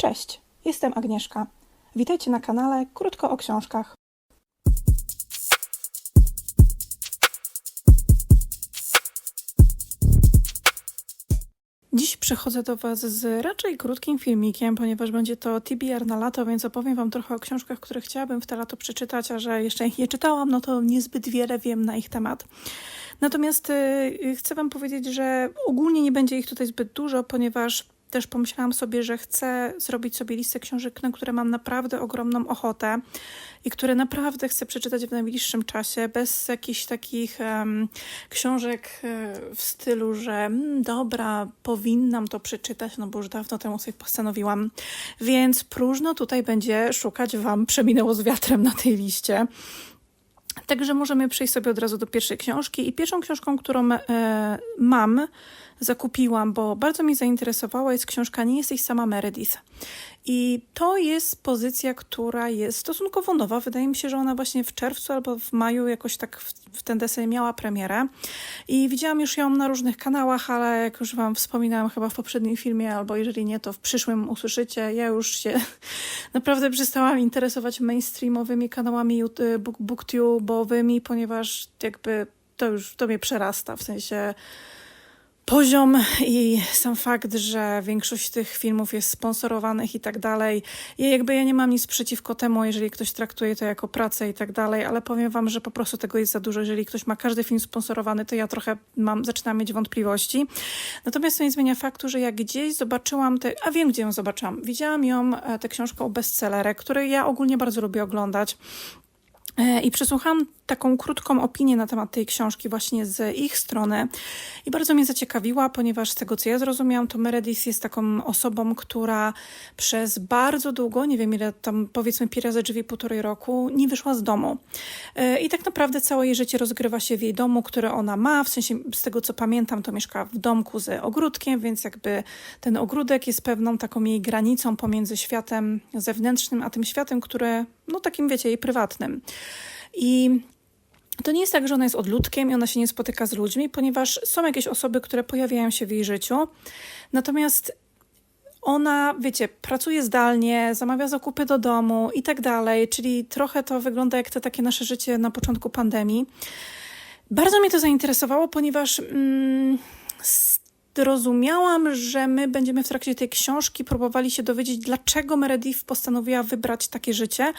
Cześć, jestem Agnieszka. Witajcie na kanale Krótko o książkach. Dziś przychodzę do Was z raczej krótkim filmikiem, ponieważ będzie to TBR na lato, więc opowiem Wam trochę o książkach, które chciałabym w te lato przeczytać, a że jeszcze ich nie czytałam, no to niezbyt wiele wiem na ich temat. Natomiast y, chcę Wam powiedzieć, że ogólnie nie będzie ich tutaj zbyt dużo, ponieważ też pomyślałam sobie, że chcę zrobić sobie listę książek, na które mam naprawdę ogromną ochotę i które naprawdę chcę przeczytać w najbliższym czasie, bez jakichś takich um, książek e, w stylu, że mm, dobra, powinnam to przeczytać, no bo już dawno temu sobie postanowiłam. Więc próżno tutaj będzie szukać Wam przeminęło z wiatrem na tej liście. Także możemy przejść sobie od razu do pierwszej książki. I pierwszą książką, którą e, mam, zakupiłam, bo bardzo mnie zainteresowała, jest książka Nie jesteś sama Meredith. I to jest pozycja, która jest stosunkowo nowa. Wydaje mi się, że ona właśnie w czerwcu albo w maju jakoś tak w, w ten deseń miała premierę. I widziałam już ją na różnych kanałach, ale jak już Wam wspominałam chyba w poprzednim filmie, albo jeżeli nie, to w przyszłym usłyszycie, ja już się naprawdę przestałam interesować mainstreamowymi kanałami booktube'owymi, ponieważ jakby to już to mnie przerasta, w sensie poziom i sam fakt, że większość tych filmów jest sponsorowanych i tak dalej. I jakby ja nie mam nic przeciwko temu, jeżeli ktoś traktuje to jako pracę i tak dalej, ale powiem wam, że po prostu tego jest za dużo. Jeżeli ktoś ma każdy film sponsorowany, to ja trochę mam, zaczynam mieć wątpliwości. Natomiast to nie zmienia faktu, że jak gdzieś zobaczyłam te, a wiem gdzie ją zobaczyłam. Widziałam ją, e, tę książkę o bestsellerę, który ja ogólnie bardzo lubię oglądać. E, I przesłuchałam taką krótką opinię na temat tej książki właśnie z ich strony i bardzo mnie zaciekawiła, ponieważ z tego co ja zrozumiałam, to Meredith jest taką osobą, która przez bardzo długo, nie wiem ile tam powiedzmy pi razy drzwi półtorej roku, nie wyszła z domu. E, I tak naprawdę całe jej życie rozgrywa się w jej domu, które ona ma, w sensie z tego co pamiętam, to mieszka w domku z ogródkiem, więc jakby ten ogródek jest pewną taką jej granicą pomiędzy światem zewnętrznym, a tym światem, które, no takim wiecie, jej prywatnym. I to nie jest tak, że ona jest odludkiem i ona się nie spotyka z ludźmi, ponieważ są jakieś osoby, które pojawiają się w jej życiu. Natomiast ona, wiecie, pracuje zdalnie, zamawia zakupy do domu i tak dalej, czyli trochę to wygląda jak to takie nasze życie na początku pandemii. Bardzo mnie to zainteresowało, ponieważ mm, zrozumiałam, że my będziemy w trakcie tej książki próbowali się dowiedzieć, dlaczego Meredith postanowiła wybrać takie życie,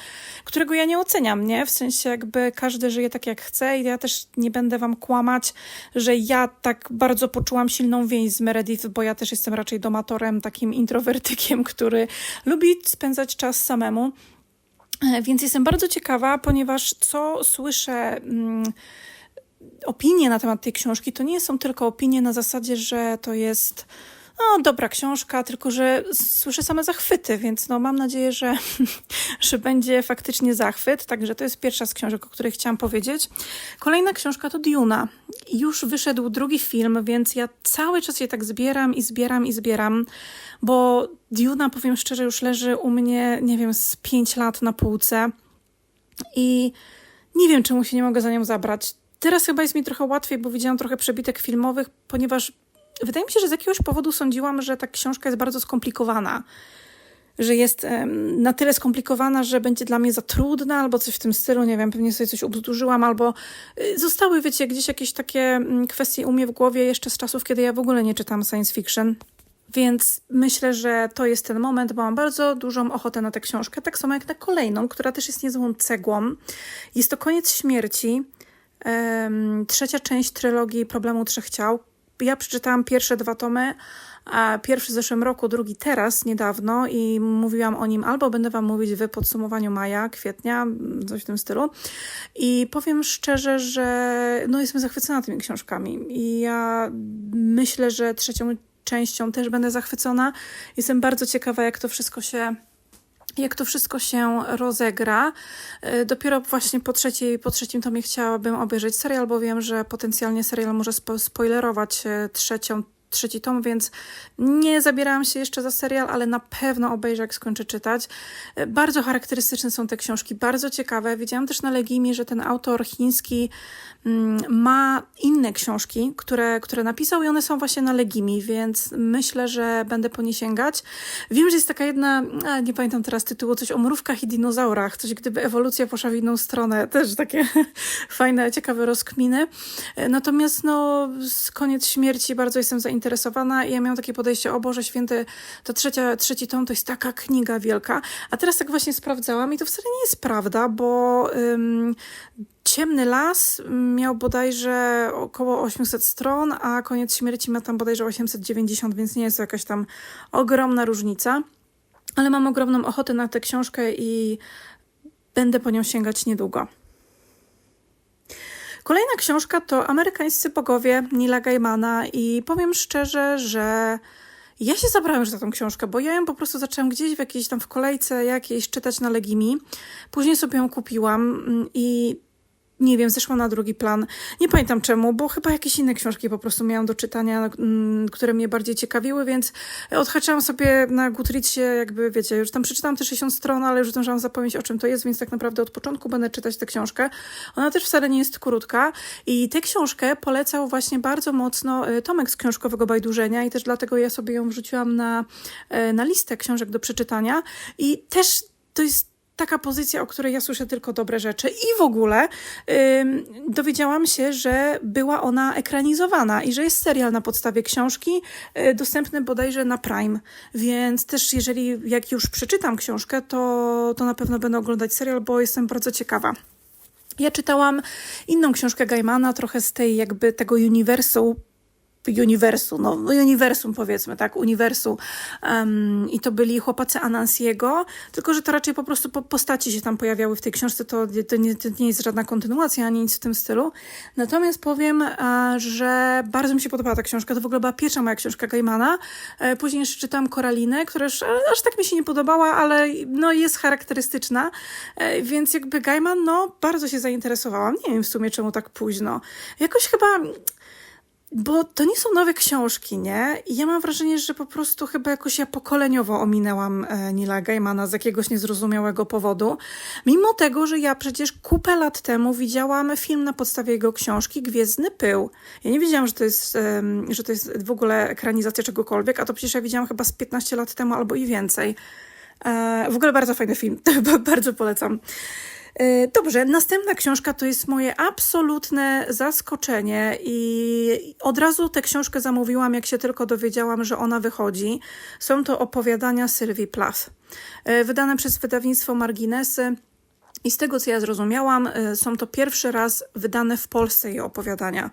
którego ja nie oceniam, nie? W sensie jakby każdy żyje tak jak chce i ja też nie będę wam kłamać, że ja tak bardzo poczułam silną więź z Meredith, bo ja też jestem raczej domatorem, takim introwertykiem, który lubi spędzać czas samemu. E, więc jestem bardzo ciekawa, ponieważ co słyszę... Mm, opinie na temat tej książki to nie są tylko opinie na zasadzie, że to jest no, dobra książka, tylko że słyszę same zachwyty, więc no, mam nadzieję, że, że będzie faktycznie zachwyt. Także to jest pierwsza z książek, o której chciałam powiedzieć. Kolejna książka to Duna. Już wyszedł drugi film, więc ja cały czas je tak zbieram i zbieram i zbieram, bo Duna, powiem szczerze, już leży u mnie, nie wiem, z pięć lat na półce i nie wiem, czemu się nie mogę za nią zabrać. Teraz chyba jest mi trochę łatwiej, bo widziałam trochę przebitek filmowych, ponieważ wydaje mi się, że z jakiegoś powodu sądziłam, że ta książka jest bardzo skomplikowana. Że jest um, na tyle skomplikowana, że będzie dla mnie za trudna, albo coś w tym stylu, nie wiem, pewnie sobie coś ubzdurzyłam, albo y, zostały, wiecie, gdzieś jakieś takie mm, kwestie u mnie w głowie jeszcze z czasów, kiedy ja w ogóle nie czytam science fiction. Więc myślę, że to jest ten moment, bo mam bardzo dużą ochotę na tę książkę, tak samo jak na kolejną, która też jest niezłą cegłą. Jest to Koniec Śmierci trzecia część trylogii Problemu Trzech Ciał. Ja przeczytałam pierwsze dwa tomy, a pierwszy w zeszłym roku, drugi teraz, niedawno i mówiłam o nim albo będę Wam mówić w podsumowaniu maja, kwietnia, coś w tym stylu. I powiem szczerze, że no, jestem zachwycona tymi książkami i ja myślę, że trzecią częścią też będę zachwycona. Jestem bardzo ciekawa, jak to wszystko się jak to wszystko się rozegra. E, dopiero właśnie po, trzeciej, po trzecim tomie chciałabym obejrzeć serial, bo wiem, że potencjalnie serial może spo spoilerować e, trzecią trzeci tom, więc nie zabierałam się jeszcze za serial, ale na pewno obejrzę, jak skończę czytać. E, Bardzo charakterystyczne są te książki, bardzo ciekawe. Widziałam też na Legimi, że ten autor chiński mm, ma inne książki, które, które napisał i one są właśnie na Legimi, więc myślę, że będę po nie sięgać. Wiem, że jest taka jedna, nie pamiętam teraz tytułu, coś o mrówkach i dinozaurach, coś gdyby ewolucja poszła w inną stronę, też takie fajne, ciekawe rozkminy. E, Natomiast no, z koniec śmierci bardzo jestem zainteresowana i ja miałam takie podejście, o Boże Święty, to trzecia, trzeci tom to jest taka kniga wielka, a teraz tak właśnie sprawdzałam i to wcale nie jest prawda, bo ym, Ciemny Las miał bodajże około 800 stron, a Koniec Śmierci ma tam bodajże 890, więc nie jest to jakaś tam ogromna różnica. Ale mam ogromną ochotę na tę książkę i będę po nią sięgać niedługo. Kolejna książka to Amerykańscy bogowie Nila Gaimana i powiem szczerze, że ja się zabrałam już za tą książkę, bo ja ją po prostu zaczęłam gdzieś w jakiejś tam w kolejce jakiejś czytać na Legimi. Później sobie ją kupiłam mm, i nie wiem, zeszła na drugi plan. Nie pamiętam czemu, bo chyba jakieś inne książki po prostu miałam do czytania, mm, które mnie bardziej ciekawiły, więc odhaczałam sobie na Goodreadsie, jakby wiecie, już tam przeczytałam te 60 stron, ale już zdążyłam zapomnieć o czym to jest, więc tak naprawdę od początku będę czytać tę książkę. Ona też wcale nie jest krótka i tę książkę polecał właśnie bardzo mocno y, Tomek z książkowego Bajdurzenia i też dlatego ja sobie ją wrzuciłam na, y, na listę książek do przeczytania i też to jest taka pozycja, o której ja słyszę tylko dobre rzeczy. I w ogóle dowiedziałam się, że była ona ekranizowana i że jest serial na podstawie książki, y, dostępny bodajże na Prime. Więc też jeżeli jak już przeczytam książkę, to, to na pewno będę oglądać serial, bo jestem bardzo ciekawa. Ja czytałam inną książkę Gaimana, trochę z tej jakby tego uniwersum uniwersum, no uniwersum powiedzmy, tak, uniwersum um, i to byli chłopacy Anansiego, tylko że to raczej po prostu po postaci się tam pojawiały w tej książce, to, to, nie, to nie jest żadna kontynuacja, ani nic w tym stylu. Natomiast powiem, a, że bardzo mi się podobała ta książka, to w ogóle była pierwsza moja książka Gaimana. E, później jeszcze czytałam Koralinę, która już, aż tak mi się nie podobała, ale no jest charakterystyczna, e, więc jakby Gaiman, no bardzo się zainteresowałam. Nie wiem w sumie czemu tak późno. Jakoś chyba bo to nie są nowe książki, nie? I ja mam wrażenie, że po prostu chyba jakoś ja pokoleniowo ominęłam e, Nila Gaimana z jakiegoś niezrozumiałego powodu. Mimo tego, że ja przecież kupę lat temu widziałam film na podstawie jego książki Gwiezdny Pył. Ja nie wiedziałam, że to jest, że to jest w ogóle ekranizacja czegokolwiek, a to przecież ja widziałam chyba z 15 lat temu albo i więcej. E, w ogóle bardzo fajny film, bardzo polecam. E, dobrze, następna książka to jest moje absolutne zaskoczenie i od razu tę książkę zamówiłam, jak się tylko dowiedziałam, że ona wychodzi. Są to opowiadania Sylwii Plath, e, wydane przez wydawnictwo Marginesy. I z tego, co ja zrozumiałam, e, są to pierwszy raz wydane w Polsce jej opowiadania.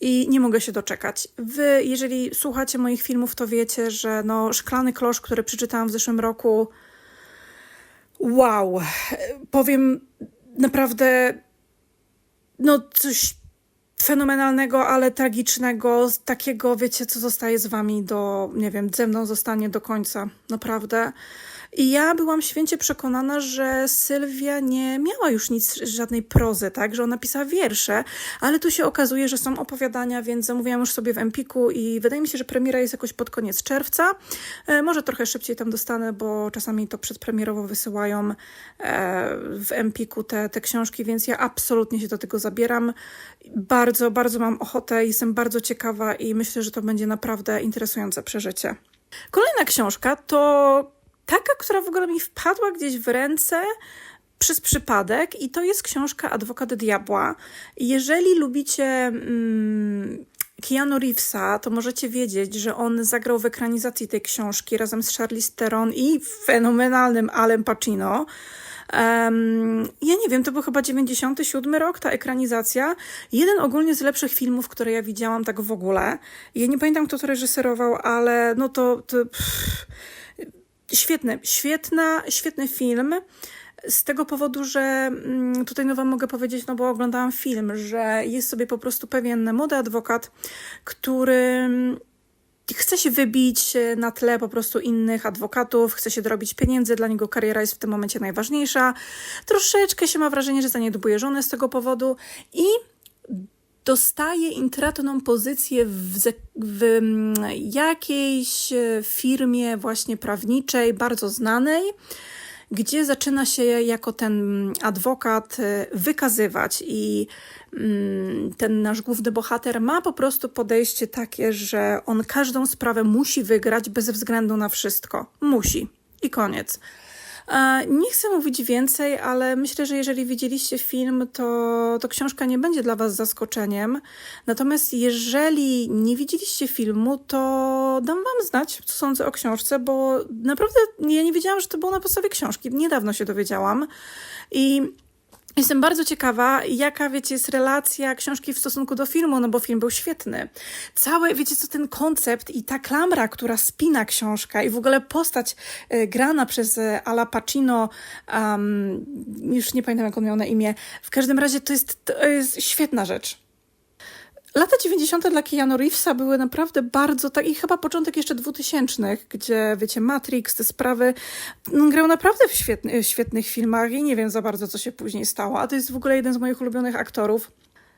I nie mogę się doczekać. Wy, jeżeli słuchacie moich filmów, to wiecie, że no, Szklany Klosz, który przeczytałam w zeszłym roku, wow, powiem naprawdę, no coś fenomenalnego, ale tragicznego, takiego, wiecie, co zostaje z wami do, nie wiem, ze mną zostanie do końca, naprawdę. I ja byłam święcie przekonana, że Sylwia nie miała już nic, żadnej prozy, tak, że ona pisała wiersze, ale tu się okazuje, że są opowiadania, więc zamówiłam już sobie w Empiku i wydaje mi się, że premiera jest jakoś pod koniec czerwca. E, może trochę szybciej tam dostanę, bo czasami to przedpremierowo wysyłają e, w Empiku te, te książki, więc ja absolutnie się do tego zabieram. Bardzo, bardzo mam ochotę, jestem bardzo ciekawa i myślę, że to będzie naprawdę interesujące przeżycie. Kolejna książka to taka, która w ogóle mi wpadła gdzieś w ręce przez przypadek i to jest książka Adwokat Diabła. Jeżeli lubicie mm, Keanu Reevesa, to możecie wiedzieć, że on zagrał w ekranizacji tej książki razem z Charlize Theron i fenomenalnym Alem Pacino. Um, ja nie wiem, to był chyba 97 rok, ta ekranizacja. Jeden ogólnie z lepszych filmów, które ja widziałam tak w ogóle. Ja nie pamiętam, kto to reżyserował, ale no to... to pff, świetny, świetna, świetny film. Z tego powodu, że mm, tutaj no wam mogę powiedzieć, no bo oglądałam film, że jest sobie po prostu pewien młody adwokat, który mm, chce się wybić na tle po prostu innych adwokatów, chce się dorobić pieniędzy, dla niego kariera jest w tym momencie najważniejsza. Troszeczkę się ma wrażenie, że zaniedbuje żonę z tego powodu i dostaje intratną pozycję w, w mm, jakiejś e, firmie właśnie prawniczej, bardzo znanej, gdzie zaczyna się jako ten adwokat e, wykazywać i mm, ten nasz główny bohater ma po prostu podejście takie, że on każdą sprawę musi wygrać bez względu na wszystko. Musi. I koniec. Nie chcę mówić więcej, ale myślę, że jeżeli widzieliście film, to, to książka nie będzie dla Was zaskoczeniem. Natomiast jeżeli nie widzieliście filmu, to dam Wam znać, co sądzę o książce, bo naprawdę ja nie wiedziałam, że to było na podstawie książki. Niedawno się dowiedziałam. I Jestem bardzo ciekawa, jaka, wiecie, jest relacja książki w stosunku do filmu, no bo film był świetny. Całe, wiecie co, ten koncept i ta klamra, która spina książka i w ogóle postać e, grana przez e, Ala Pacino, um, już nie pamiętam, jak on miał na imię. W każdym razie to jest, to jest świetna rzecz. Lata 90. dla Keanu Reevesa były naprawdę bardzo tak i chyba początek jeszcze 2000, gdzie wiecie, Matrix, te sprawy. On grał naprawdę w świetny, świetnych filmach i nie wiem za bardzo, co się później stało. A to jest w ogóle jeden z moich ulubionych aktorów.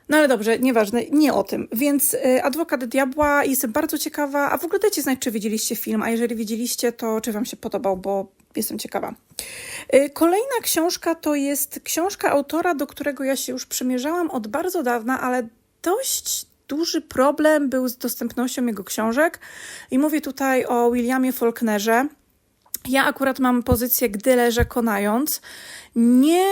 No ale dobrze, nieważne, nie o tym. Więc y, Adwokat Diabła, jestem bardzo ciekawa, a w ogóle dajcie znać, czy widzieliście film, a jeżeli widzieliście, to czy wam się podobał, bo jestem ciekawa. Y, Kolejna książka to jest książka autora, do którego ja się już przymierzałam od bardzo dawna, ale dość duży problem był z dostępnością jego książek. I mówię tutaj o Williamie Faulknerze. Ja akurat mam pozycję, gdy leżę konając. Nie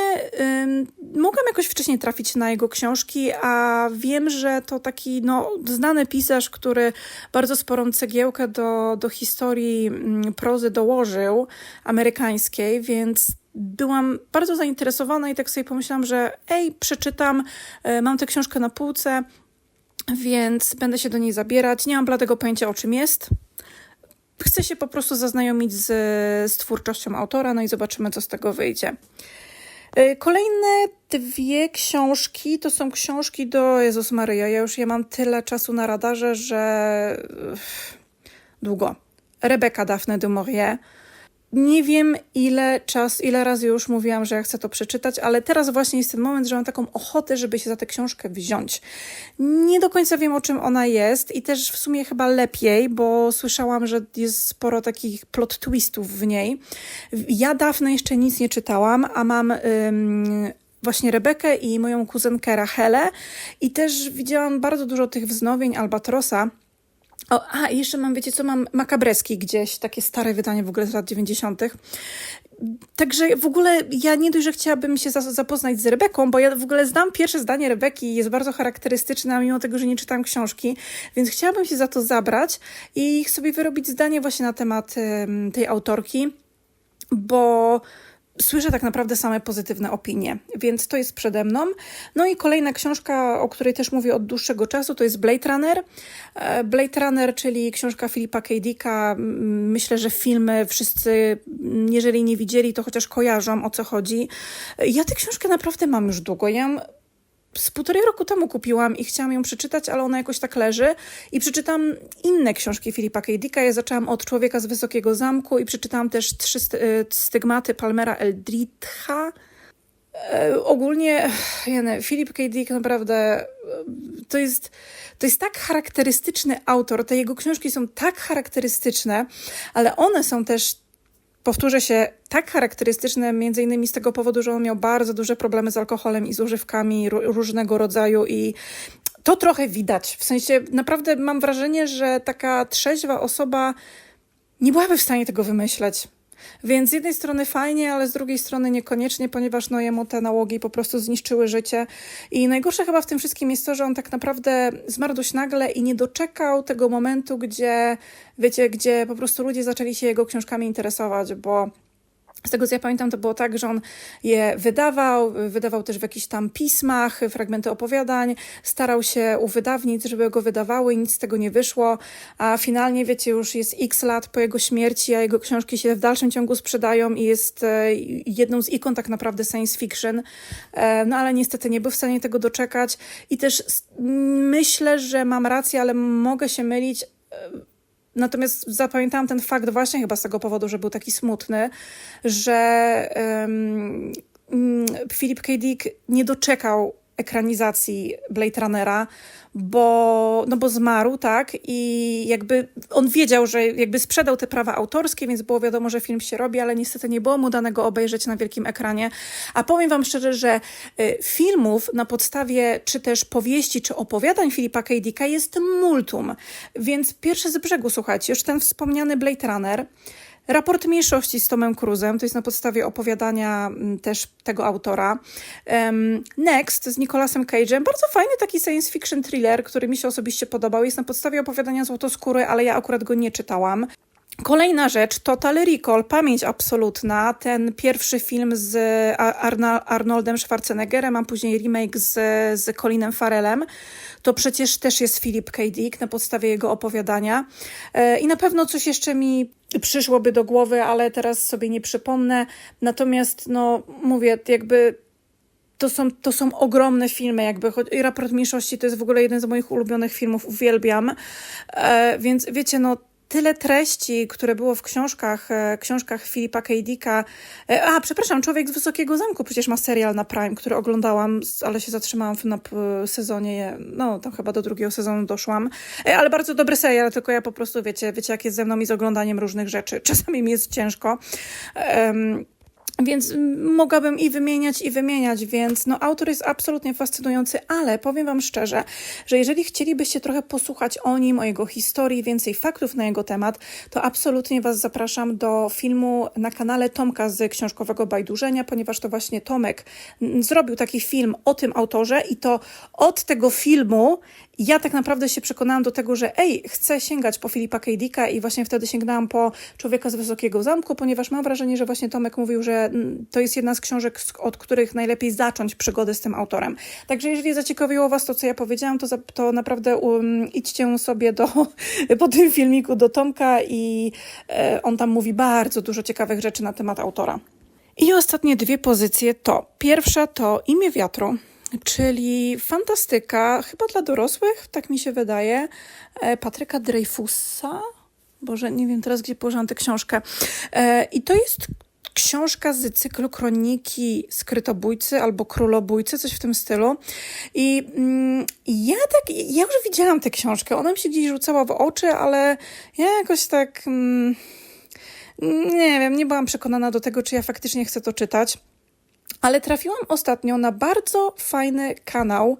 ym, mogłam jakoś wcześniej trafić na jego książki, a wiem, że to taki no, znany pisarz, który bardzo sporą cegiełkę do, do historii mm, prozy dołożył, amerykańskiej, więc byłam bardzo zainteresowana i tak sobie pomyślałam, że ej, przeczytam, y, mam tę książkę na półce, więc będę się do niej zabierać. Nie mam bladego pojęcia, o czym jest. Chcę się po prostu zaznajomić z, z twórczością autora, no i zobaczymy, co z tego wyjdzie. Y, Kolejne dwie książki to są książki do Jezus Maryja. Ja już je mam tyle czasu na radarze, że długo. Rebeka Daphne du Maurier. Nie wiem, ile czas, ile razy już mówiłam, że ja chcę to przeczytać, ale teraz właśnie jest ten moment, że mam taką ochotę, żeby się za tę książkę wziąć. Nie do końca wiem, o czym ona jest i też w sumie chyba lepiej, bo słyszałam, że jest sporo takich plot twistów w niej. Ja dawno jeszcze nic nie czytałam, a mam ym, właśnie Rebekę i moją kuzynkę Rachelę i też widziałam bardzo dużo tych wznowień Albatrosa. O, a, jeszcze mam, wiecie co, mam Makabreski gdzieś, takie stare wydanie w ogóle z lat 90. Także w ogóle ja nie dość, że chciałabym się za- zapoznać z Rebeką, bo ja w ogóle znam pierwsze zdanie Rebeki jest bardzo charakterystyczne, mimo tego, że nie czytam książki, więc chciałabym się za to zabrać i sobie wyrobić zdanie właśnie na temat em, tej autorki, bo słyszę tak naprawdę same pozytywne opinie, więc to jest przede mną. No i kolejna książka, o której też mówię od dłuższego czasu, to jest Blade Runner. E, Blade Runner, czyli książka Filipa K. Dicka. Myślę, że filmy wszyscy, jeżeli nie widzieli, to chociaż kojarzą o co chodzi. E, Ja tę książkę naprawdę mam już długo. Ja z półtorej roku temu kupiłam i chciałam ją przeczytać, ale ona jakoś tak leży. I przeczytam inne książki Filipa K. Dicka. Ja zaczęłam od Człowieka z Wysokiego Zamku i przeczytałam też trzy y, stygmaty Palmera Eldritcha. E, ogólnie, Jane, Filip K. Dick naprawdę e, to jest, to jest tak charakterystyczny autor. Te jego książki są tak charakterystyczne, ale one są też powtórzę się, tak charakterystyczne innymi z tego powodu, że on miał bardzo duże problemy z alkoholem i z używkami ró- różnego rodzaju i to trochę widać. W sensie naprawdę mam wrażenie, że taka trzeźwa osoba nie byłaby w stanie tego wymyśleć. Więc z jednej strony fajnie, ale z drugiej strony niekoniecznie, ponieważ no jemu te nałogi po prostu zniszczyły życie. I najgorsze chyba w tym wszystkim jest to, że on tak naprawdę zmarł dość nagle i nie doczekał tego momentu, gdzie, wiecie, gdzie po prostu ludzie zaczęli się jego książkami interesować, bo z tego co ja pamiętam, to było tak, że on je wydawał, wydawał też w jakichś tam pismach, fragmenty opowiadań, starał się u wydawnic, żeby go wydawały i nic z tego nie wyszło, a finalnie, wiecie, już jest x lat po jego śmierci, a jego książki się w dalszym ciągu sprzedają i jest e, jedną z ikon tak naprawdę science fiction, E, no ale niestety nie był w stanie tego doczekać. I też myślę, że mam rację, ale mogę się mylić, Natomiast zapamiętałam ten fakt właśnie chyba z tego powodu, że był taki smutny, że um, Philip K. Dick nie doczekał ekranizacji Blade Runnera, bo, no bo zmarł, tak, i jakby on wiedział, że jakby sprzedał te prawa autorskie, więc było wiadomo, że film się robi, ale niestety nie było mu danego obejrzeć na wielkim ekranie. A powiem wam szczerze, że y, filmów na podstawie czy też powieści, czy opowiadań Filipa K. Dicka jest multum. Więc pierwsze z brzegu, słuchajcie, już ten wspomniany Blade Runner, Raport mniejszości z Tomem Cruzem, to jest na podstawie opowiadania mm, też tego autora. Next z Nicolasem Cage'em, bardzo fajny taki science fiction thriller, który mi się osobiście podobał. Jest na podstawie opowiadania Złotoskóry, ale ja akurat go nie czytałam. Kolejna rzecz, Total Recall, Pamięć Absolutna, ten pierwszy film z Arnoldem Schwarzeneggerem, a później remake z, z Colinem Farelem. To przecież też jest Philip K. Dick na podstawie jego opowiadania. E, I na pewno coś jeszcze mi przyszłoby do głowy, ale teraz sobie nie przypomnę. Natomiast, no, mówię, jakby to są, to są ogromne filmy, jakby i Raport Mniejszości to jest w ogóle jeden z moich ulubionych filmów, uwielbiam. E, więc wiecie, no tyle treści, które było w książkach, e, książkach Filipa K. Dicka. E, a, przepraszam, Człowiek z Wysokiego Zamku przecież ma serial na Prime, który oglądałam, ale się zatrzymałam na sezonie, no tam chyba do drugiego sezonu doszłam. E, ale bardzo dobry serial, tylko ja po prostu, wiecie, wiecie jak jest ze mną i z oglądaniem różnych rzeczy. Czasami mi jest ciężko. Um, więc mogłabym i wymieniać, i wymieniać, więc no, autor jest absolutnie fascynujący, ale powiem Wam szczerze, że jeżeli chcielibyście trochę posłuchać o nim, o jego historii, więcej faktów na jego temat, to absolutnie Was zapraszam do filmu na kanale Tomka z książkowego Bajdurzenia, ponieważ to właśnie Tomek zrobił taki film o tym autorze i to od tego filmu ja tak naprawdę się przekonałam do tego, że ej, chcę sięgać po Filipa K. Dicka i właśnie wtedy sięgnęłam po Człowieka z Wysokiego Zamku, ponieważ mam wrażenie, że właśnie Tomek mówił, że to jest jedna z książek, od których najlepiej zacząć przygodę z tym autorem. Także jeżeli zaciekawiło Was to, co ja powiedziałam, to, to naprawdę um, idźcie sobie do, po tym filmiku do Tomka i e, on tam mówi bardzo dużo ciekawych rzeczy na temat autora. I ostatnie dwie pozycje to pierwsza to Imię Wiatru czyli fantastyka, chyba dla dorosłych, tak mi się wydaje, e, Patryka Dreyfusa. Boże, nie wiem teraz, gdzie położyłam tę książkę. E, I to jest książka z cyklu Kroniki Skrytobójcy albo Królobójcy, coś w tym stylu. I mm, ja tak, ja już widziałam tę książkę, ona mi się gdzieś rzucała w oczy, ale ja jakoś tak, mm, nie wiem, nie byłam przekonana do tego, czy ja faktycznie chcę to czytać. Ale trafiłam ostatnio na bardzo fajny kanał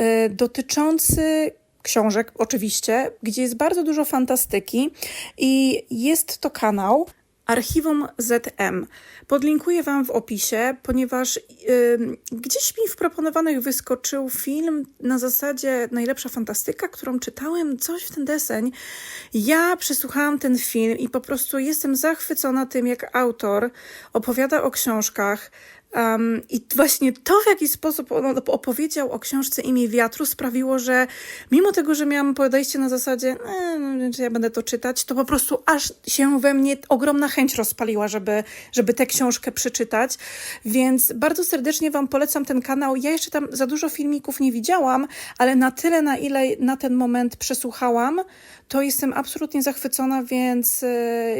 y, dotyczący książek, oczywiście, gdzie jest bardzo dużo fantastyki i jest to kanał Archiwum ZM. Podlinkuję Wam w opisie, ponieważ yy, gdzieś mi w proponowanych wyskoczył film na zasadzie najlepsza fantastyka, którą czytałem, coś w ten deseń. Ja przesłuchałam ten film i po prostu jestem zachwycona tym, jak autor opowiada o książkach, Um, I właśnie to, w jaki sposób on opowiedział o książce Imię Wiatru, sprawiło, że mimo tego, że miałam podejście na zasadzie, e, no, czy ja będę to czytać, to po prostu aż się we mnie ogromna chęć rozpaliła, żeby, żeby tę książkę przeczytać. Więc bardzo serdecznie Wam polecam ten kanał. Ja jeszcze tam za dużo filmików nie widziałam, ale na tyle, na ile na ten moment przesłuchałam, to jestem absolutnie zachwycona, więc e,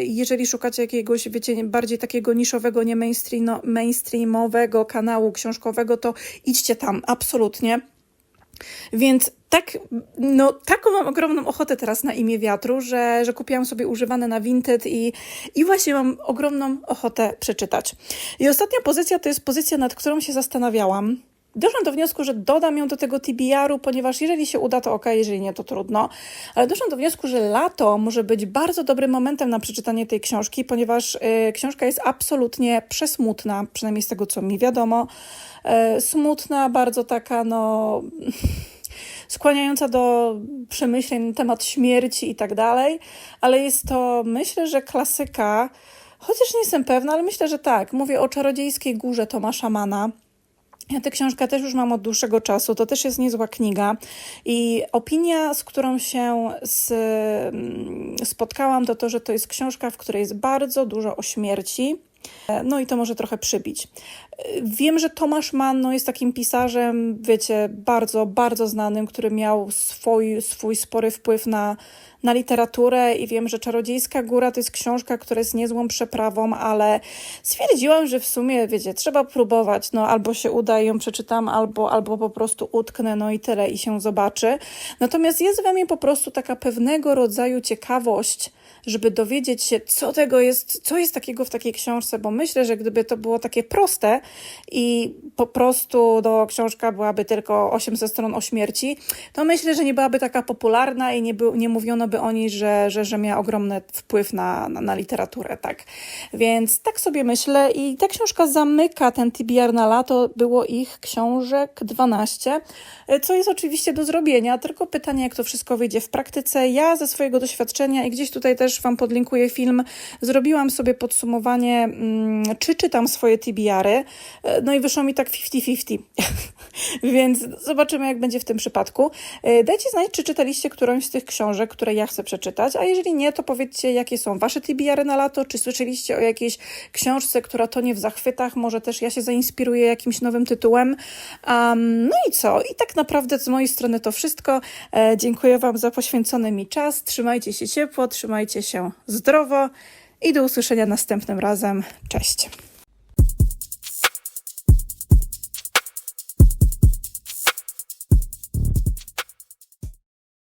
jeżeli szukacie jakiegoś, wiecie, bardziej takiego niszowego, nie mainstreamowego kanału książkowego, to idźcie tam, absolutnie. Więc tak, no, taką mam ogromną ochotę teraz na imię wiatru, że, że kupiłam sobie używane na Vinted i, i właśnie mam ogromną ochotę przeczytać. I ostatnia pozycja to jest pozycja, nad którą się zastanawiałam doszłam do wniosku, że dodam ją do tego TBR-u, ponieważ jeżeli się uda, to ok, jeżeli nie, to trudno. Ale doszłam do wniosku, że lato może być bardzo dobrym momentem na przeczytanie tej książki, ponieważ y, książka jest absolutnie przesmutna, przynajmniej z tego, co mi wiadomo. Y, smutna, bardzo taka, no skłaniająca do przemyśleń na temat śmierci i tak dalej, ale jest to, myślę, że klasyka, chociaż nie jestem pewna, ale myślę, że tak. Mówię o czarodziejskiej górze Tomasza Mana. Ja tę książkę też już mam od dłuższego czasu. To też jest niezła kniga. I opinia, z którą się z, mm, spotkałam, to to, że to jest książka, w której jest bardzo dużo o śmierci. No i to może trochę przybić. Wiem, że Tomasz Mann no, jest takim pisarzem, wiecie, bardzo, bardzo znanym, który miał swój, swój spory wpływ na, na literaturę i wiem, że Czarodziejska Góra to jest książka, która jest niezłą przeprawą, ale stwierdziłam, że w sumie, wiecie, trzeba próbować, no albo się uda i ją przeczytam, albo, albo po prostu utknę, no i tyle i się zobaczy. Natomiast jest we mnie po prostu taka pewnego rodzaju ciekawość, żeby dowiedzieć się, co tego jest, co jest takiego w takiej książce, bo myślę, że gdyby to było takie proste i po prostu no, książka byłaby tylko 800 stron o śmierci, to myślę, że nie byłaby taka popularna i nie, by, nie mówiono by o niej, że, że, że miała ogromny wpływ na, na, na literaturę, tak. Więc tak sobie myślę i ta książka zamyka ten TBR na lato, było ich książek 12, co jest oczywiście do zrobienia, tylko pytanie, jak to wszystko wyjdzie w praktyce. Ja ze swojego doświadczenia i gdzieś tutaj też Wam podlinkuję film, zrobiłam sobie podsumowanie, mm, czy czytam swoje TBR-y, no i wyszło mi tak 50-50, więc zobaczymy, jak będzie w tym przypadku. E, Dajcie znać, czy czytaliście którąś z tych książek, które ja chcę przeczytać, a jeżeli nie, to powiedzcie, jakie są Wasze TBR-y na lato, czy słyszeliście o jakiejś książce, która tonie w zachwytach, może też ja się zainspiruję jakimś nowym tytułem. Um, no i co? I tak naprawdę z mojej strony to wszystko. E, dziękuję Wam za poświęcony mi czas. Trzymajcie się ciepło, trzymajcie się zdrowo i do usłyszenia następnym razem. Cześć.